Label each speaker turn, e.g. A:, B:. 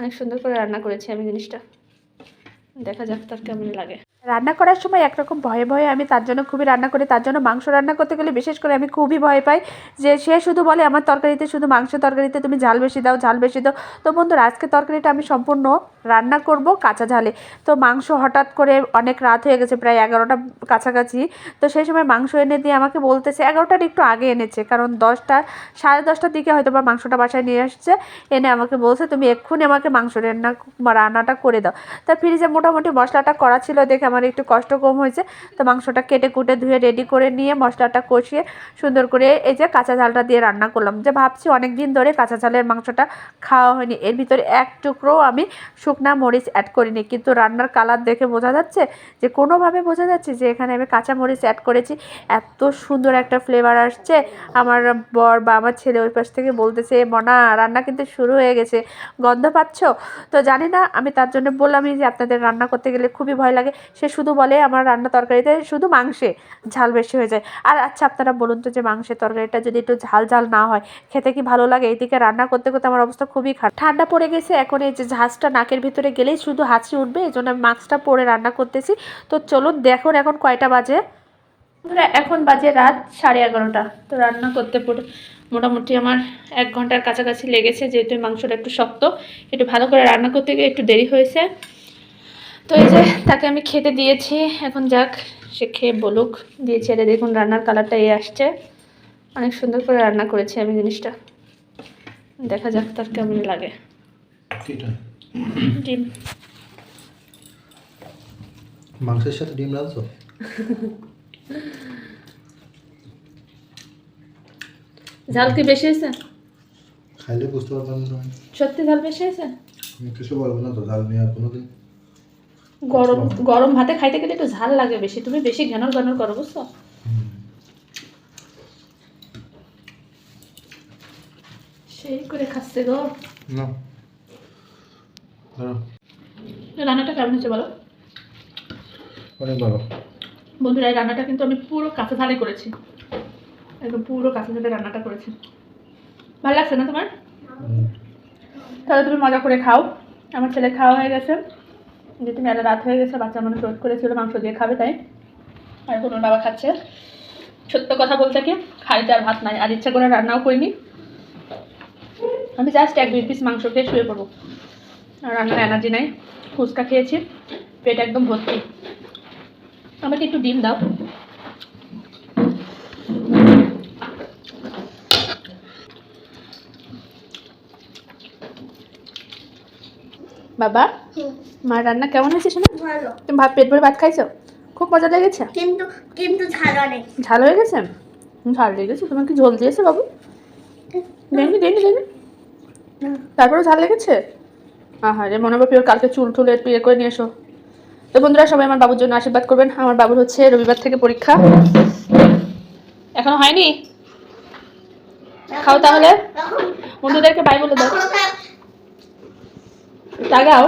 A: অনেক সুন্দর করে রান্না করেছি আমি জিনিসটা। দেখা যাক তার কেমন লাগে।
B: রান্না করার সময় একরকম ভয়ে ভয়ে আমি তার জন্য খুবই রান্না করি, তার জন্য মাংস রান্না করতে গেলে বিশেষ করে আমি খুবই ভয় পাই যে সে শুধু বলে আমার তরকারিতে শুধু মাংস তরকারিতে তুমি ঝাল বেশি দাও, ঝাল বেশি দাও। তো বন্ধুরা, আজকে তরকারিটা আমি সম্পূর্ণ রান্না করব কাঁচা ঝালে। তো মাংস হঠাৎ করে অনেক রাত হয়ে গেছে, প্রায় এগারোটা কাছাকাছি। তো সেই সময় মাংস এনে দিয়ে আমাকে বলতেছে, এগারোটার একটু আগে এনেছে, কারণ দশটা, সাড়ে দশটার দিকে হয়তো বা মাংসটা বাসায় নিয়ে আসছে। এনে আমাকে বলছে, তুমি এক্ষুনি আমাকে মাংস রান্না, রান্নাটা করে দাও। তা ফ্রিজে মোটামুটি মশলাটা করা ছিল দেখে আমার একটু কষ্ট কম হয়েছে, তো মাংসটা কেটে কুটে ধুয়ে রেডি করে নিয়ে মশলাটা কষিয়ে সুন্দর করে এই যে কাঁচা ঝালটা দিয়ে রান্না করলাম। যে ভাবছি অনেক দিন ধরে কাঁচা ঝালের মাংসটা খাওয়া হয়নি, এর ভিতরে এক টুকরো আমি শুকনা মরিচ অ্যাড করিনি। কিন্তু রান্নার কালার দেখে বোঝা যাচ্ছে যে কোনোভাবে বোঝা যাচ্ছে যে এখানে আমি কাঁচা মরিচ অ্যাড করেছি। এত সুন্দর একটা ফ্লেভার আসছে। আমার বর বা আমার ছেলে ওই পাশ থেকে বলতেছে, মনা, রান্না কিন্তু শুরু হয়ে গেছে। গন্ধ পাচ্ছ? তো জানি না, আমি তার জন্য বললামই যে আপনাদের রান্না করতে গেলে খুবই ভয় লাগে। সে শুধু বলে আমার রান্না তরকারিতে শুধু মাংসে ঝাল বেশি হয়ে যায়। আর আচ্ছা আপনারা বলুন তো যে মাংসের তরকারিটা যদি একটু ঝাল ঝাল না হয়, খেতে কি ভালো লাগে? এইদিকে রান্না করতে করতে আমার অবস্থা খুবই খারাপ। ঠান্ডা পড়ে গেছে, এখন এই যে ঝাঁজটা নাকের ভিতরে গেলেই শুধু হাঁচি উঠবে এই জন্য আমি মাস্কটা পরে রান্না করতেছি। তো চলুন, দেখুন এখন কয়টা বাজে।
A: এখন বাজে রাত সাড়ে এগারোটা। তো রান্না করতে পুরো মোটামুটি আমার এক ঘণ্টার কাছাকাছি লেগেছে, যেহেতু মাংসটা একটু শক্ত। একটু ভালো করে রান্না করতে গিয়ে একটু দেরি হয়েছে। তো এই যে তাকে আমি খেতে দিয়েছি এখন যাক সে খেয়ে বলুক। দিয়েছি ছেড়ে দেখুন রান্নার কালারটা এই আসছে। অনেক সুন্দর করে রান্না করেছি আমি জিনিসটা। দেখা যাক তার কেমন লাগে। ডিম।
C: মাংসের সাথে ডিম রাখছো
A: ঝাল কি বেশি হয়েছে?
C: খাইলে বুঝতে পারবেন
A: সত্যি ঝাল বেশি হয়েছে?
C: কিছু বলব না তো ডাল নিয়ে আর কোনোদিন।
A: গরম গরম ভাতে খাইতে গেলে একটু ঝাল লাগে বেশি। তুমি বেশি ঘ্যানর ঘ্যানর করো বুঝছ? সেই করে খাচ্ছে গো।
C: না।
A: রান্নাটা কেমন হচ্ছে বলো?
C: অনেক ভালো।
A: বন্ধুরা এই রান্নাটা কিন্তু আমি পুরো কাঁচা ঝালে করেছি। একদম পুরো কাঁচা ঝালে রান্নাটা করেছি। ভালো লাগছে না তোমার? তাহলে তুমি মজা করে খাও। আমার ছেলে খাওয়া হয়ে গেছে। যে মেলা রাত হয়ে গেছে, বাচ্চা মানুষ রোধ করেছিল, মাংস দিয়ে খাবে তাই। আর এখন ওর বাবা খাচ্ছে। সত্য কথা বলতে কি, খাইতে আর ভাত নাই, আর ইচ্ছা করে রান্নাও করিনি। আমি জাস্ট এক দুই পিস মাংস খেয়ে শুয়ে পড়ব। আর রান্নার এনার্জি নাই, ফুচকা খেয়েছি, পেট একদম ভর্তি। আমাকে একটু ডিম দাও। বাবা মার রান্না কেমন হয়েছে শোনা?
D: ভালো।
A: তুমি ভাত পেট ভরে ভাত খাইছো? খুব মজা লেগেছে?
D: কিন্তু কিন্তু ঝাল অনেক।
A: ঝাল হয়ে গেছে? ঝাল লেগেছে তোমার কি ঝোল দিয়েছে বাবু? দেনি দেনি দেনি তারপরে ঝাল লেগেছে? আহা রে মনে হবে কালকে চুল টুল ইয়ে করে নিয়ে এসো। তো বন্ধুরা সবাই আমার বাবুর জন্য আশীর্বাদ করবেন। আমার বাবুর হচ্ছে রবিবার থেকে পরীক্ষা। এখনও হয়নি? খাও তাহলে। বন্ধুদেরকে বাই বলে দাও।
D: এখন